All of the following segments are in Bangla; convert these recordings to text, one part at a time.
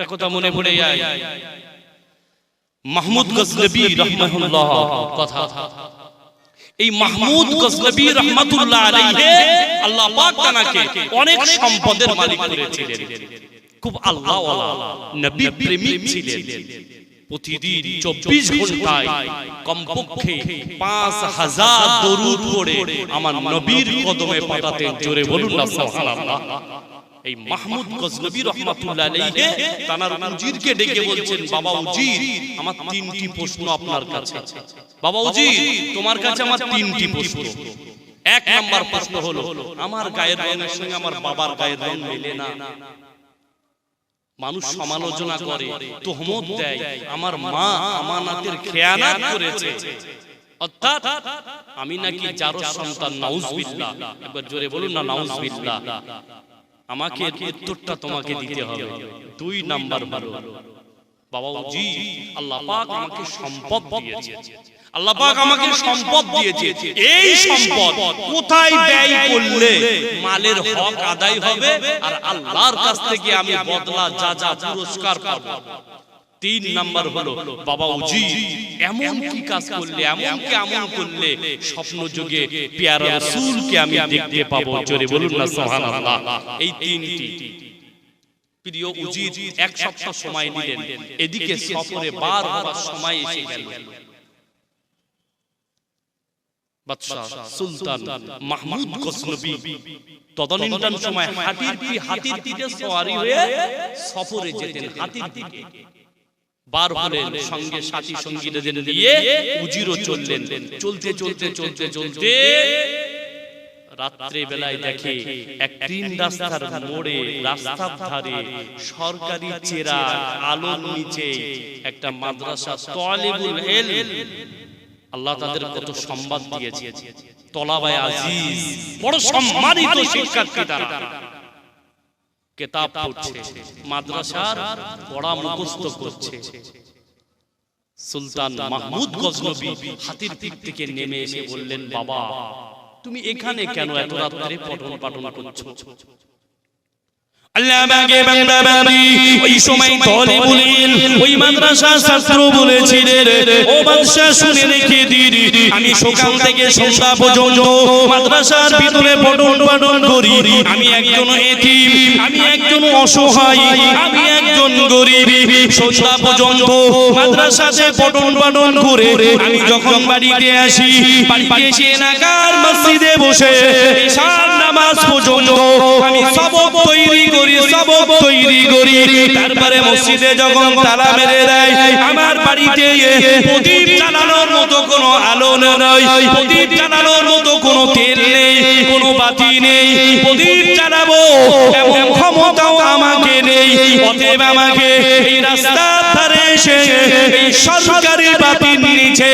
একটা কথা মনে পড়ে যায়। মাহমুদ গজনবী রহমাহুল্লাহ। কথা। এই মাহমুদ গজনবী রহমাতুল্লাহ আলাইহি আল্লাহ পাক তানাকে অনেক সম্পদের মালিক করেছিলেন। খুব আল্লাহ নবী প্রেমিক ছিলেন। প্রতিদিন চব্বিশ ঘন্টায় কমপক্ষে পাঁচ হাজার দরুদ পড়ে আমার নবীর কদমে পাঠাতেন জোরে বলুন না সুবহানাল্লাহ। এই মাহমুদ গজনবী রহমাতুল্লাহ আলাইহি তানার উজিরকে ডেকে বলছেন বাবা উজির আমার তিনটি প্রশ্ন আপনার কাছে। বাবা উজির তোমার কাছে আমার তিনটি প্রশ্ন। এক নাম্বার প্রশ্ন হলো আমার গায়ের রঙের সঙ্গে আমার বাবার গায়ের রং মেলে না। মানুষ সমালোচনা করে তোহমত দেয় আমার মা আমানাতের খেয়ানাত করেছে। অর্থাৎ আমি নাকি যারো সন্তান নাউজবিল্লাহ। একবার জোরে বলুন না নাউজবিল্লাহ। আমাকে উত্তরটা তোমাকে দিতে হবে। দুই নাম্বার হলো বাবা জি আল্লাহ পাক আমাকে সম্পদ দিয়েছে। আল্লাহ পাক আমাকে সম্পদ দিয়েছে। এই সম্পদ কোথায় ব্যয় করলে মালের হক আদায় হবে আর আল্লাহর কাছ থেকে আমি বদলা যা যা পুরস্কার পাবো। তিন নাম্বার হলো বাবা উজি এমন কি কাজ করলে এমন কি আমল করলে স্বপ্ন যুগে পেয়ারা রাসূলকে আমি দেখতে পাবো। জোরে বলুন না সুবহানাল্লাহ। এই তিনটি প্রিয় উজির এক সপ্তাহ সময় নিলেন এদিকে সফরে বার হওয়ার সময় এসে গেল। বাদশাহ সুলতান মাহমুদ গজনবী। তদানীন্তন সময় হাতির পি হাতির পিঠে সওয়ারি হয়ে সফরে যেতেন হাতির পিঠে বার হলেন সঙ্গে সাথী সঙ্গীদের নিয়ে উজিরও চললেন। চলতে চলতে চলতে চলতে রাত্রে বেলায় দেখে এক তিন রাস্তার মোড়ে রাস্তার ধারে সরকারি চেরা আলোর নিচে একটা মাদ্রাসা তালিবুল আল্লাহ তাদের কত সম্মান দিয়েছে। তলাবায় আজিজ। বড় সম্মানিত শিক্ষার্থী তারা। কেতাব পড়ছে, মাদ্রাসার পড়া মুখস্থ করছে। সুলতান মাহমুদ গজনবী হাতির দিক থেকে নেমে এসে বললেন, বাবা, তুমি এখানে কেন এত রাত্রে পঠন পাঠন করছ? আল্লাহ বাগে বাংলা বাবি ওই সময় তলে বলেন ওই মাদ্রাসার ছাত্র বলেছিলেন ও বাদশা শুনে রেখে দিন আমি সকাল থেকে সন্ধ্যা পর্যন্ত মাদ্রাসার ভিতরে পঠন পাঠন করি আমি একজন এতিম আমি একজন অসহায় আমি একজন গরিব সন্ধ্যা পর্যন্ত মাদ্রাসাতে পঠন পাঠন করে আমি যখন বাড়িতে আসি বাড়িতে এসে নাগার মসজিদে বসে ঈশান নামাজ পর্যন্ত আমি সবক তৈরি করি, সবক তৈরি করি। তারপরে মসজিদে যখন তালা মেরে দেয়, আমার বাড়িতে প্রদীপ জ্বালানোর মতো কোনো আলো নেই। প্রদীপ জ্বালানোর মতো কোনো তেল নেই, কোনো বাতি নেই। প্রদীপ জ্বালাবো, এমন ক্ষমতাও আমাকে নেই। অতএব আমাকে এই রাস্তার ধারে এসে সরকারি বাতির নিচে,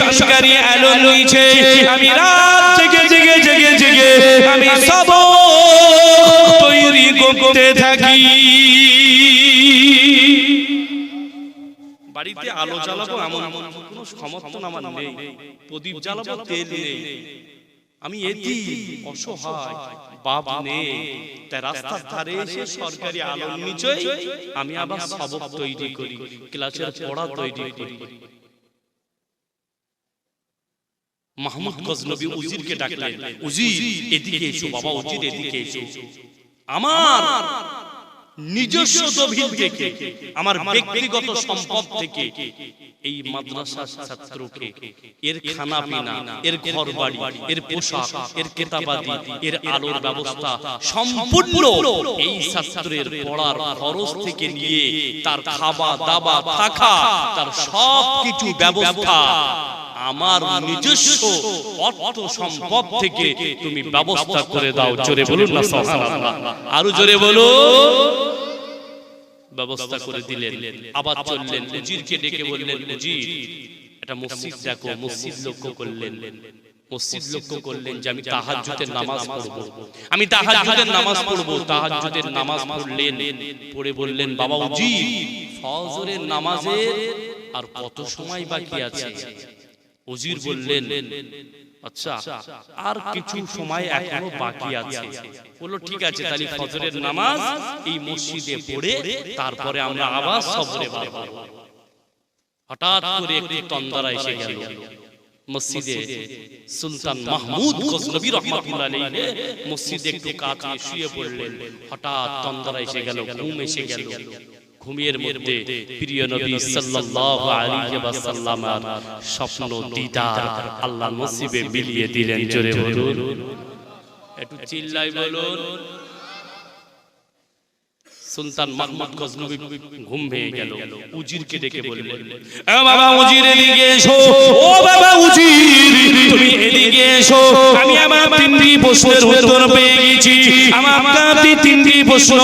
সরকারি আলো নিচে আমি রাত জেগে আমি সব তৈরি করতে থাকি। বাড়িতে আলো জ্বালাবো এমন কোনো সমর্থন আমার নেই। প্রদীপ জ্বালাবো, তেল নেই। আমি এটি অসহায়, বাপ নেই। তাই রাস্তার ধারে এসে সরকারি আলোর নিচে আমি আবার সবক তৈরি করি, ক্লাসের পড়া তৈরি করি। মাহমুদ গজনবী উজিরকে ডাকলেন। উজির এদিকে এসো বাবা উজির এদিকে এসো। আমার নিজস্ব থেকে আমার ব্যক্তিগত সম্পদ থেকে এই মাদ্রাসার ছাত্রকে এর খানা পিনা এর ঘর বাড়ি এর পোশাক এর কেতাবাদি এর আলোর ব্যবস্থা। সম্পূর্ণ এই ছাত্রের পড়ার খরচ থেকে নিয়ে তার খাওয়া দাবা থাকা তার সব কিছু ব্যবস্থা। আমার নিজস্ব অর্থ সম্পদ থেকে তুমি ব্যবস্থা করে দাও। জোরে বলুন না সুবহানাল্লাহ। আরও জোরে বলো ব্যবস্থা করে দিলেন। আবার চললেন। উজিরকে ডেকে বললেন উজির এটা মসজিদ দেখো মসজিদ লক্ষ্য করলেন। মসজিদ লক্ষ্য করলেন যে আমি তাহাজ্জুদের নামাজ পড়ব। আমি তাহাজ্জুদের নামাজ পড়ব। তাহাজ্জুদের নামাজ পড়লেন। পড়ে বললেন বাবা উজির ফজরের নামাজের আর কত সময় বাকি আছে? উজির বললেন আচ্ছা আর কিছু সময় এখনও বাকি আছে। বলল ঠিক আছে তাহলে ফজরের নামাজ এই মসজিদে পড়ে তারপরে আমরা আবার সফরে হঠাৎ করে একটি তন্দরা এসে গেল। মসজিদে সুলতান মাহমুদ গজনবী রহমাতুল্লাহ আলাইহি মসজিদে একটু কাছে শুয়ে পড়লেন। হঠাৎ তন্দরা এসে গেল ঘুম এসে গেল। ঘুমের মধ্যে প্রিয় নবী সাল্লাল্লাহু আলাইহি ওয়াসাল্লামের স্বপ্ন, দিদার আল্লাহ নসিবে মিলিয়ে দিলেন জোরে বলুন। একটু চিল্লাই বলুন। সুলতান মাহমুদ গজনবী ঘুম ভেঙে গেল। উজিরকে ডেকে বললেন বাবা, উজির এদিকে এসো। ও বাবা, উজির, তুমি এদিকে এসো। আমি আমার তিনটি প্রশ্নের উত্তর পেয়ে গেছি আমার তিনটি প্রশ্ন।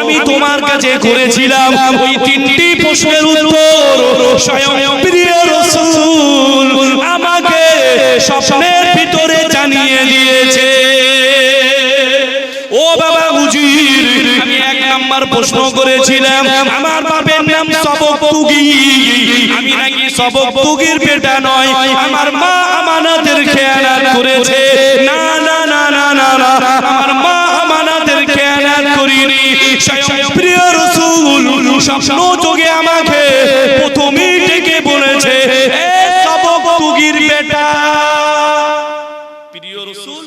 আমি তোমার কাছে করেছিলাম ওই তিনটি প্রশ্নের উত্তর। স্বয়ং প্রিয় রাসূল আমাকে স্বপ্নের ভিতরে জানিয়ে দিয়েছে। ও বাবা উজির এক নাম্বার প্রশ্ন করেছিলাম। আমার বাপের নাম সবক আমি নাকি সবক বেটা নয়। আমার স্বপ্ন যোগে আমাকে প্রথমেই ডেকে বলেছে তুগির বেটা। প্রিয় রাসূল,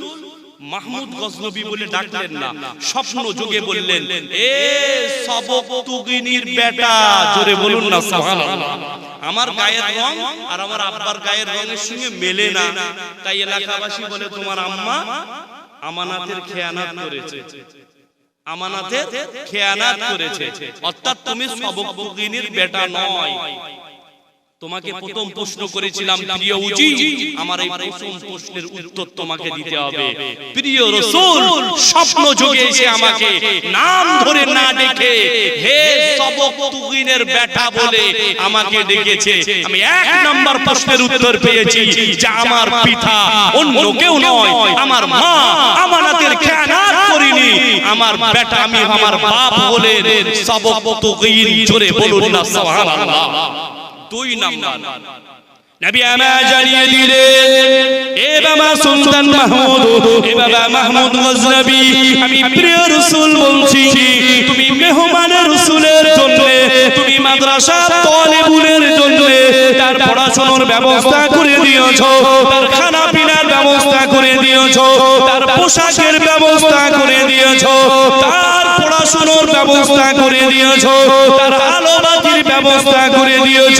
মাহমুদ গজনবী বলে ডাকলেন না, স্বপ্ন যোগে বললেন, এ সবক তুগিনীর বেটা। জোরে বলুন না, সুবহানাল্লাহ। আমার গায়ের রং আর আমার আব্বার গায়ের রঙের সঙ্গে মেলে না। তাই এলাকাবাসী বলে, তোমার আম্মা আমানাতের খেয়ানাত করেছে। আমানাতের খেয়ানাত করেছে। অর্থাৎ তুমি সবক তুগিনীর বেটা নয়। তোমাকে প্রথম প্রশ্ন করেছিলাম প্রিয় উজি আমার এই প্রথম প্রশ্নের উত্তর তোমাকে দিতে হবে। প্রিয় রাসূল স্বপ্ন যোগে এসে আমাকে। নাম ধরে না ডেকে হে সবক তুগিনের বেটা বলে আমাকে ডেকেছে। আমি এক নাম্বার প্রশ্নের উত্তর পেয়েছি যে আমার পিতা অন্য কেউ নয়। আমার মা আমানাতের খেয়ানাত করিনি। আমার বেটা আমি আমার বাপ বলে সবক তুগিন জোরে বলুন না সুবহানাল্লাহ। দুই নাম্বার নবী আমা জানিয়ে দিলেন এ বাবা সুলতান মাহমুদ এ বাবা মাহমুদ গজনবী আমি প্রিয় রাসূল বলছি তুমি মেহমানের রাসূলের জন্য তুমি মাদ্রাসা তালেবুলের জন্য তার পড়াশোনার ব্যবস্থা করে দিয়েছ তার খানা পিনার ব্যবস্থা করে দিয়েছ তার পোশাকের ব্যবস্থা করে দিয়েছ তার পড়াশোনার ব্যবস্থা করে দিয়েছ তার আলো ব্যবস্থা করে দিয়েছ।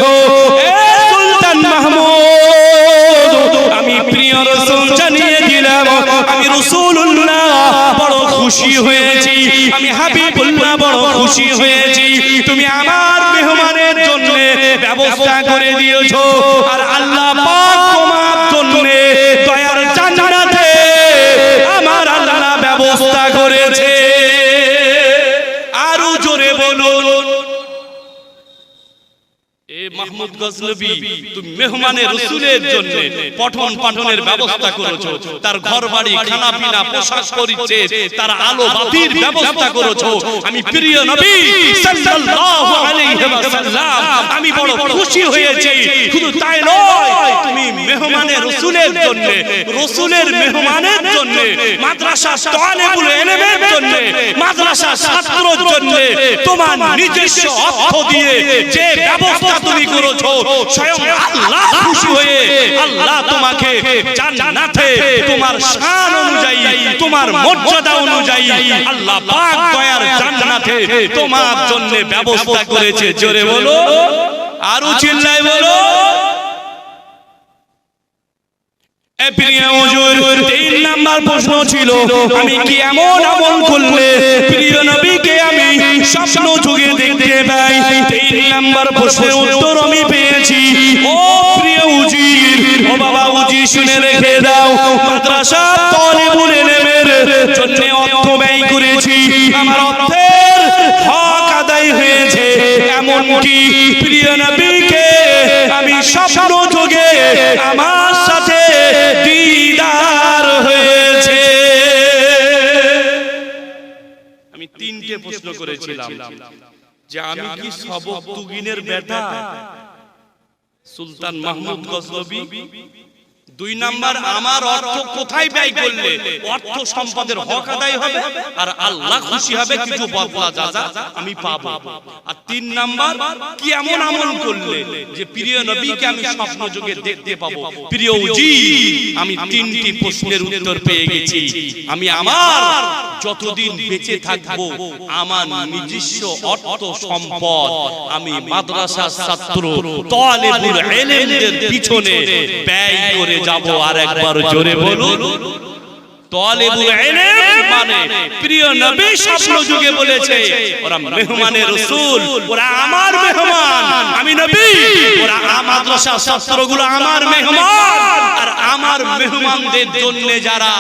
সুলতান মাহমুদ, আমি প্রিয় রসুল জানিয়ে দিলাম, আমি রসুল্লাহ বড় খুশি হয়েছি, আমি হাবিবুল্লাহ বড় খুশি হয়েছি। তুমি আমার মেহমানের জন্য ব্যবস্থা করে দিয়েছ। আর মাহমুদ গজনবী, তুমি মেহমানের রসুলের জন্য পঠন পাঠনের ব্যবস্থা করেছ। তার ঘর বাড়ি খানা পিনা পোশাক পরিচ্ছেদ, তার আলো বাতির ব্যবস্থা করেছ। আমি প্রিয় নবী সাল্লাল্লাহু আলাইহি ওয়াসাল্লাম, আমি বড় খুশি হয়েছি। শুধু তাই নয়, তুমি মেহমানের রসুলের জন্য, রসুলের মেহমানের জন্য মাদ্রাসা তালেবুল ইলমের জন্য মাদ্রাসা ছাত্রর জন্য তোমার নিজস্ব অর্থ দিয়ে যে ব্যবস্থা তুমি করেছ স্বয়ং আল্লাহ খুশি হয়ে আল্লাহ তোমাকে জান্নাতে, তোমার শান অনুযায়ী, তোমার মর্যাদা অনুযায়ী আল্লাহ পাক দয়ার জান্নাতে তোমার জন্য ব্যবস্থা করেছে। জোরে বলো। আরও চিল্লাই বলো। প্রিয় হুজুর, তিন নাম্বার প্রশ্ন ছিল, আমি কি এমন আমল করলে প্রিয় নবীকে আমি স্বপ্ন যুগে দেখতে পাই। তিন নাম্বার প্রশ্নের উত্তর আমি পেয়েছি। ও প্রিয় উজির ও বাবা উজি শুনে রেখে দাও। মাদ্রাসা তালিবুল ইলমের জন্য অর্থ ব্যয় করেছি। আমার অর্থের হক আদায় হয়েছে। এমন কি প্রিয় নবীকে আমি স্বপ্ন যোগে আমার তিনটে প্রশ্ন করেছিলাম যে আমি কি সবক তুগিনের বেটা? সুলতান মাহমুদ গজনবী? দুই নাম্বার আমার অর্থ কোথায় ব্যয় করলে? অর্থ সম্পদের হক আদায় হবে আর আল্লাহ খুশি হবে কিছু বদলা যা যা আমি পাবো। আর তিন নাম্বার কি এমন আমল করলে যে প্রিয় নবীকে আমি স্বপ্ন যুগে দেখতে পাবো। প্রিয় জি আমি তিনটি প্রশ্নের উত্তর পেয়ে গেছি। আমি আমার যতদিন বেঁচে থাকব আমার নিজস্ব অর্থ সম্পদ আমি মাদ্রাসার ছাত্র তালেবুল ইলমদের পিছনে ব্যয় করে যাব আর একবার জোরে বলুন। তালেবুল ইলম মানে প্রিয় নবী স্বপ্ন যুগে বলেছে ওরা মেহমানের রাসূল ওরা আমার মেহমান আমি নবী। ওরা আমার মাদ্রাসা ছাত্রগুলো আমার মেহমান আর আমার মেহমানদের জন্য যারা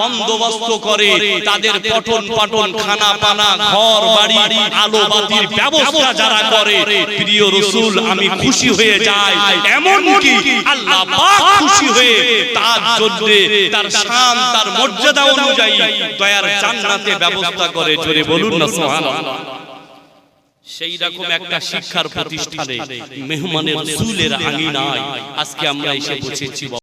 বন্দোবস্ত করে তাদের পঠন পাঠন খানা পানা ঘর বাড়ি আলো বাতির ব্যবস্থা যারা করে প্রিয় রসুল আমি খুশি হয়ে যাই। এমন কি আল্লাহ পাক খুশি হয়ে তার জন্য তার শান তার মর্যাদা অনুযায়ী দয়ার জান্নাতে ব্যবস্থা করে জোরে বলুন না, সুবহানাল্লাহ। সেই রকম একটা শিক্ষার প্রতিষ্ঠানে মেহমানের রসুলের আঙিনায় আজকে আমরা এসে বসেছি